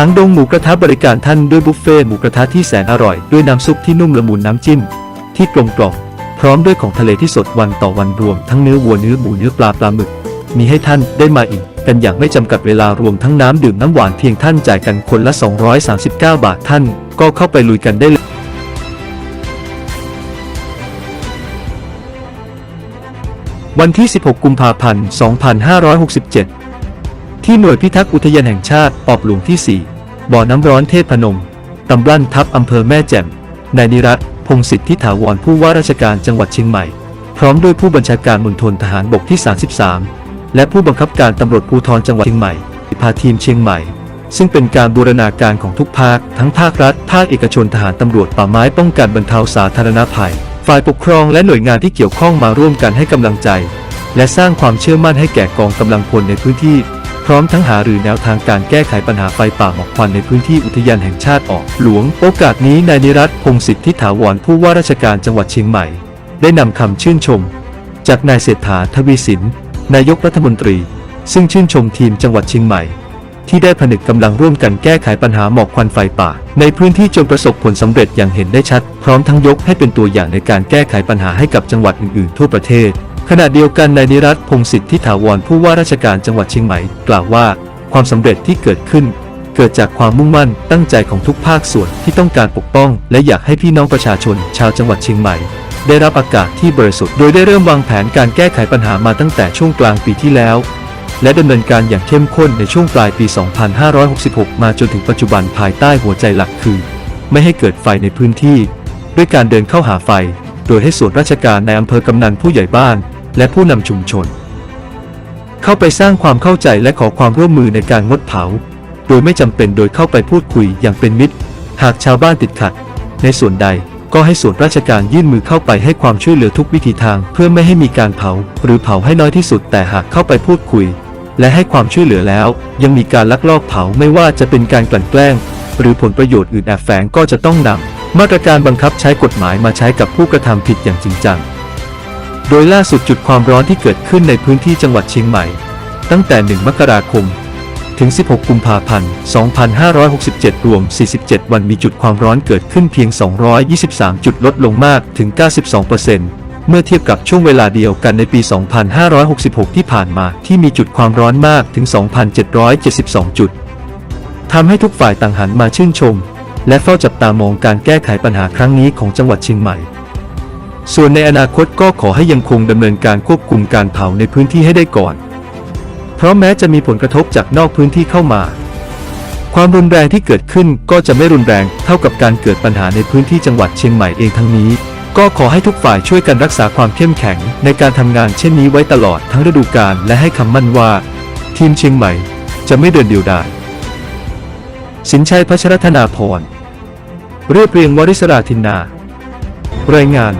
างดงหมูกระทะบริการท่านด้วยบุฟเฟ่หมูกระทะที่แสนอร่อย ด้วยน้ำซุปที่นุ่มละมุนน้ำจิ้ม ที่กลมกล่อมพร้อมด้วยของทะเลที่สดวันต่อวันรวม ทั้งเนื้อวัวเนื้อหมูเนื้อปลาปลาหมึก มีให้ท่านได้มาอิ่มกันอย่างไม่จำกัดเวลารวมทั้งน้ำดื่มน้ำหวานเพียงท่านจ่ายกันคนละ 239 บาทท่าน ก็เข้าไปลุยกันได้เลยวันที่ 16 กุมภาพันธ์ 2567 ที่หน่วยพิทักษ์อุทยานแห่งชาติปอบหลวงที่ 4 บ่อน้ำร้อนเทพพนม ตำบลทับอำเภอแม่แจ่ม นายนิรัตพงศิษฐ์ทิถาวรผู้ว่าราชการจังหวัดเชียงใหม่ พร้อมด้วยผู้บัญชาการมณฑลทหารบกที่ 33 และผู้บังคับการตำรวจภูธรจังหวัดเชียงใหม่ พาทีมเชียงใหม่ ซึ่งเป็นการบูรณาการของทุกภาค ทั้งภาครัฐ ภาคเอกชนทหารตำรวจป่าไม้ป้องกันบรรเทาสาธารณภัย ฝ่ายปกครองและหน่วยงานที่เกี่ยวข้องมาร่วมกันให้กำลังใจ และสร้างความเชื่อมั่นให้แก่กองกำลังพลในพื้นที่ พร้อมทั้งหารือแนวทางการแก้ไขปัญหาไฟป่าหมอกควันในพื้นที่อุทยานแห่งชาติออกหลวง โอกาสนี้นายนิรัตพงศิษฐ์ทิถาวรผู้ว่าราชการจังหวัดเชียงใหม่ ได้นำคำชื่นชม จากนายเศรษฐาทวีสิน นายกรัฐมนตรี ซึ่งชื่นชมทีมจังหวัดเชียงใหม่ ที่ได้ผนึกกำลังร่วมกันแก้ไขปัญหาหมอกควันไฟป่า ในพื้นที่จนประสบผลสำเร็จอย่างเห็นได้ชัด พร้อมทั้งยกให้เป็นตัวอย่างในการแก้ไขปัญหาให้กับจังหวัดอื่นๆ ทั่วประเทศ ขณะเดียวกันนายนิรัตพงศิษฐ์ทิถาวรผู้ว่าราชการจังหวัดเชียงใหม่กล่าวว่า ความสำเร็จที่เกิดขึ้น เกิดจากความมุ่งมั่นตั้งใจของทุกภาคส่วนที่ต้องการปกป้อง และอยากให้พี่น้องประชาชนชาวจังหวัดเชียงใหม่ ได้รับอากาศที่บริสุทธิ์โดยได้เริ่มวางแผนการแก้ไขปัญหามาตั้งแต่ช่วงกลางปีที่แล้ว และดำเนินการอย่างเข้มข้นในช่วงปลายปี 2566 มาจนถึงปัจจุบันภายใต้หัวใจหลักคือ ไม่ให้เกิดไฟในพื้นที่ ด้วยการเดินเข้าหาไฟ โดยให้ส่วนราชการในอำเภอกำนันผู้ใหญ่บ้าน และผู้นำชุมชน เข้าไปสร้างความเข้าใจและขอความร่วมมือในการงดเผา โดยไม่จำเป็นโดยเข้าไปพูดคุยอย่างเป็นมิตร หากชาวบ้านติดขัด ในส่วนใดก็ให้ส่วนราชการยื่นมือเข้าไปให้ความช่วยเหลือทุกวิธีทาง เพื่อไม่ให้มีการเผา หรือเผาให้น้อยที่สุด แต่หากเข้าไปพูดคุย และให้ความช่วยเหลือแล้ว ยังมีการลักลอบเผาไม่ว่าจะเป็นการกลั่นแกล้ง หรือผลประโยชน์อื่นแอบแฝงก็จะต้องนำมาตรการบังคับใช้กฎหมายมาใช้กับผู้กระทำผิดอย่างจริงจัง โดยล่าสุดจุดความร้อนที่เกิดขึ้นในพื้นที่จังหวัดเชียงใหม่ ตั้งแต่ 1 มกราคม ถึง 16 กุมภาพันธ์ 2567 รวม 47 วันมีจุดความร้อนเกิดขึ้นเพียง 223 จุดลดลงมากถึง 92%เมื่อเทียบกับช่วงเวลาเดียวกันในปี 2566 ที่ผ่านมาที่มีจุดความร้อนมากถึง 2,772 จุดทำให้ทุกฝ่ายต่างหันมาชื่นชม และเฝ้าจับตามองการแก้ไขปัญหาครั้งนี้ของจังหวัดเชียงใหม่ ส่วนในอนาคตก็ขอให้ยังคงดำเนินการควบคุมการเผาในพื้นที่ให้ได้ก่อน เพราะแม้จะมีผลกระทบจากนอกพื้นที่เข้ามา ความรุนแรงที่เกิดขึ้นก็จะไม่รุนแรงเท่ากับการเกิดปัญหาในพื้นที่จังหวัดเชียงใหม่เองทั้งนี้ ก็ขอให้ทุกฝ่ายช่วยกันรักษาความเข้มแข็งในการทำงานเช่นนี้ไว้ตลอดทั้งฤดูกาลและให้คำมั่นว่า ทีมเชียงใหม่จะไม่เดินเดียวดายสินชัยพัชรธนาพรเรียบเรียงวริศราธินนา รายงาน